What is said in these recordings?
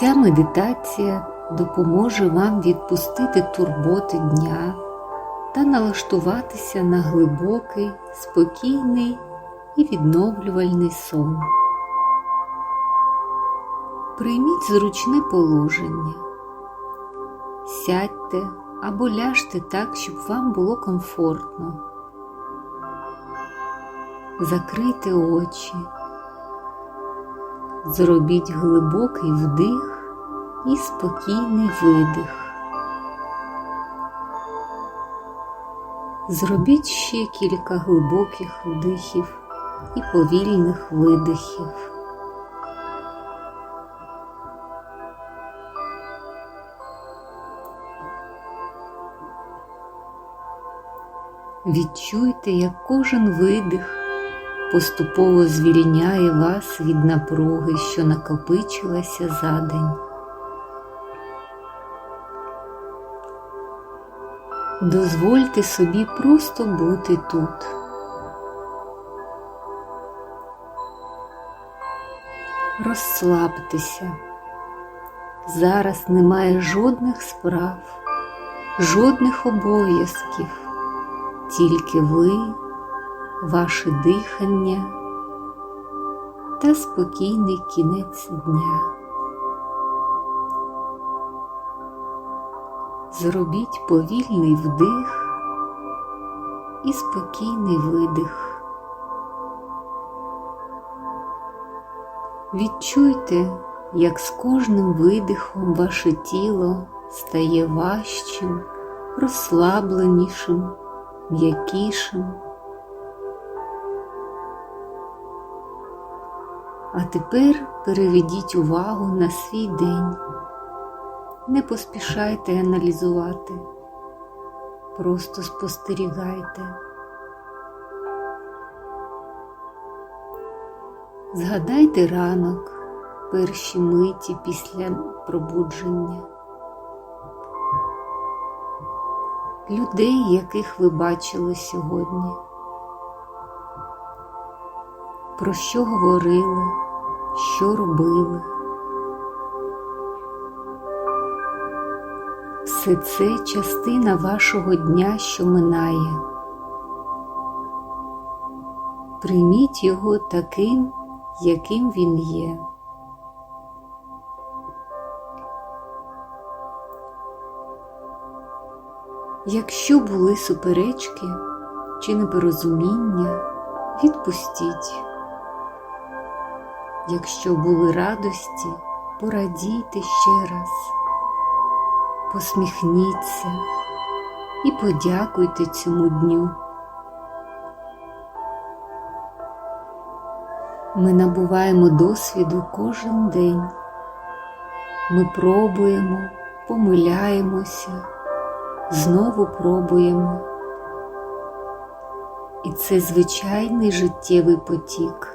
Ця медитація допоможе вам відпустити турботи дня та налаштуватися на глибокий, спокійний і відновлювальний сон. Прийміть зручне положення, сядьте або ляжте так, щоб вам було комфортно. Закрийте очі, зробіть глибокий вдих і спокійний видих. Зробіть ще кілька глибоких вдихів і повільних видихів. Відчуйте, як кожен видих поступово звільняє вас від напруги, що накопичилася за день. Дозвольте собі просто бути тут. Розслабтеся. Зараз немає жодних справ, жодних обов'язків, тільки ви, ваше дихання та спокійний кінець дня. Зробіть повільний вдих і спокійний видих. Відчуйте, як з кожним видихом ваше тіло стає важчим, розслабленішим, м'якішим. А тепер переведіть увагу на свій день. Не поспішайте аналізувати, просто спостерігайте. Згадайте ранок, перші миті після пробудження, людей, яких ви бачили сьогодні, про що говорили, що робили. Все це частина вашого дня, що минає. Прийміть його таким, яким він є. Якщо були суперечки чи непорозуміння, відпустіть. Якщо були радості, порадійте ще раз, посміхніться і подякуйте цьому дню. Ми набуваємо досвіду кожен день. Ми пробуємо, помиляємося, знову пробуємо. І це звичайний життєвий потік.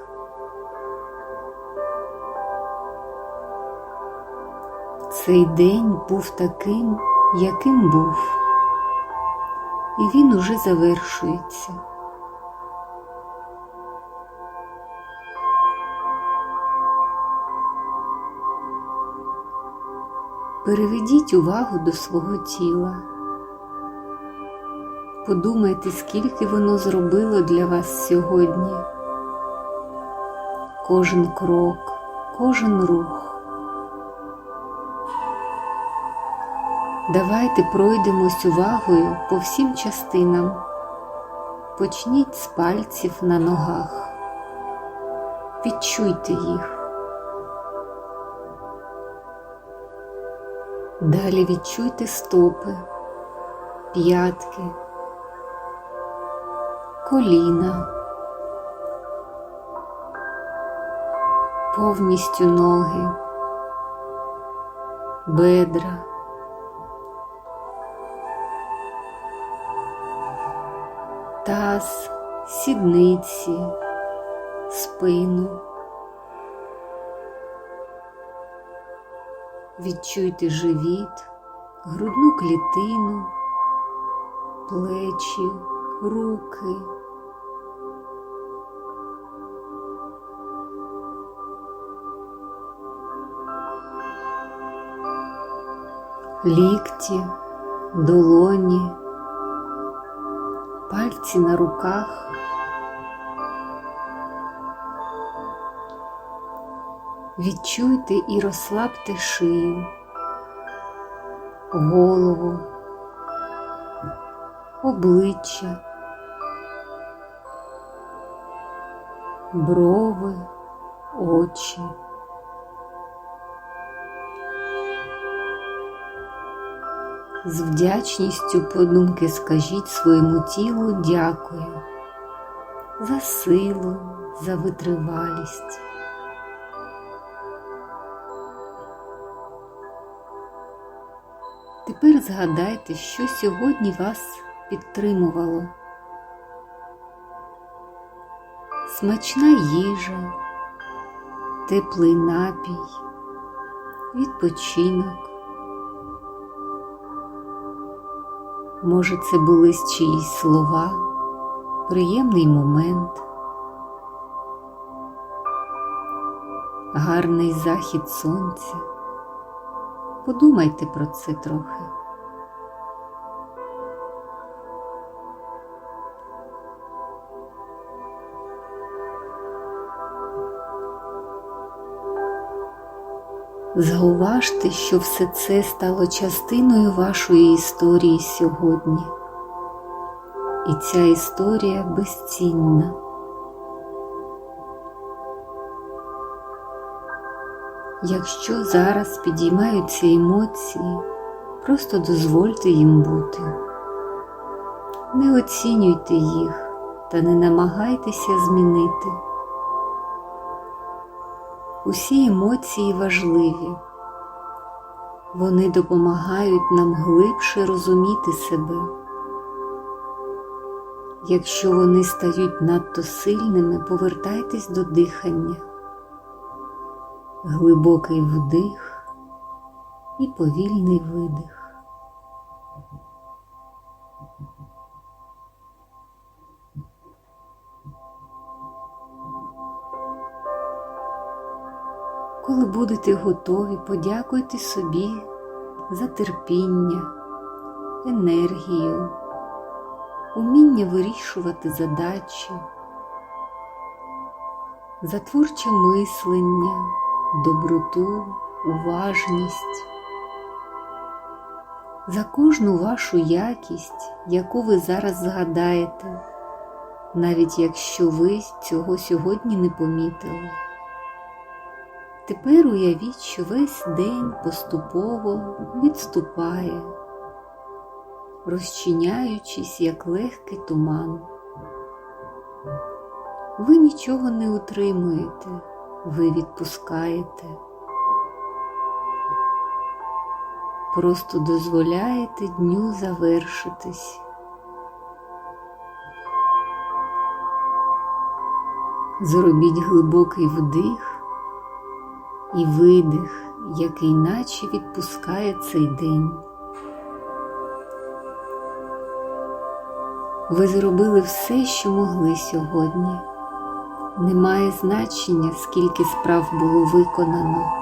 Цей день був таким, яким був, і він уже завершується. Переведіть увагу до свого тіла. Подумайте, скільки воно зробило для вас сьогодні. Кожен крок, кожен рух. Давайте пройдемось увагою по всім частинам. Почніть з пальців на ногах. Відчуйте їх. Далі відчуйте стопи, п'ятки, коліна, повністю ноги, бедра, таз, сідниці, спину. Відчуйте живіт, грудну клітину, плечі, руки. лікті, долоні, пальці на руках. Відчуйте і розслабте шию, голову, обличчя, брови, очі. З вдячністю подумки скажіть своєму тілу дякую за силу, за витривалість. Тепер згадайте, що сьогодні вас підтримувало. Смачна їжа, теплий напій, відпочинок. Може, це були чиїсь слова, приємний момент, гарний захід сонця. Подумайте про це трохи. Зауважте, що все це стало частиною вашої історії сьогодні. І ця історія безцінна. Якщо зараз підіймаються емоції, просто дозвольте їм бути. Не оцінюйте їх та не намагайтеся змінити. Усі емоції важливі, вони допомагають нам глибше розуміти себе. Якщо вони стають надто сильними, повертайтесь до дихання, глибокий вдих і повільний видих. Коли будете готові, подякуйте собі за терпіння, енергію, уміння вирішувати задачі, за творче мислення, доброту, уважність, за кожну вашу якість, яку ви зараз згадаєте, навіть якщо ви цього сьогодні не помітили. Тепер уявіть, що весь день поступово відступає, розчиняючись, як легкий туман. Ви нічого не утримуєте, ви відпускаєте, просто дозволяєте дню завершитись. Зробіть глибокий вдих і видих, який наче відпускає цей день. Ви зробили все, що могли сьогодні. Немає значення, скільки справ було виконано.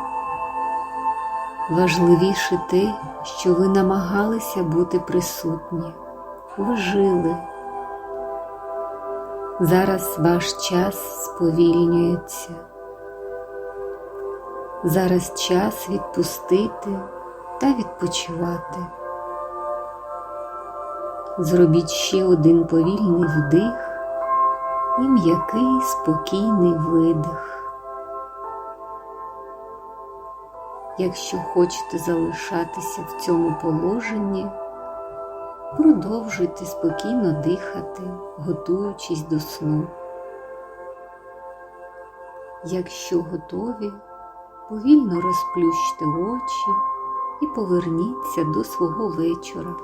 Важливіше те, що ви намагалися бути присутні, ви жили. Зараз ваш час сповільнюється. Зараз час відпустити та відпочивати. Зробіть ще один повільний вдих і м'який спокійний видих. Якщо хочете залишатися в цьому положенні, продовжуйте спокійно дихати, готуючись до сну. Якщо готові, повільно розплющте очі і поверніться до свого вечора,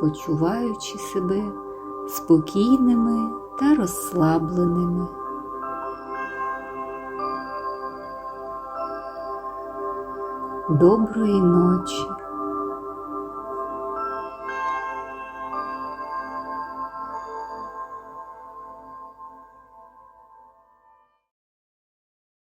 почуваючи себе спокійними та розслабленими. Доброї ночі!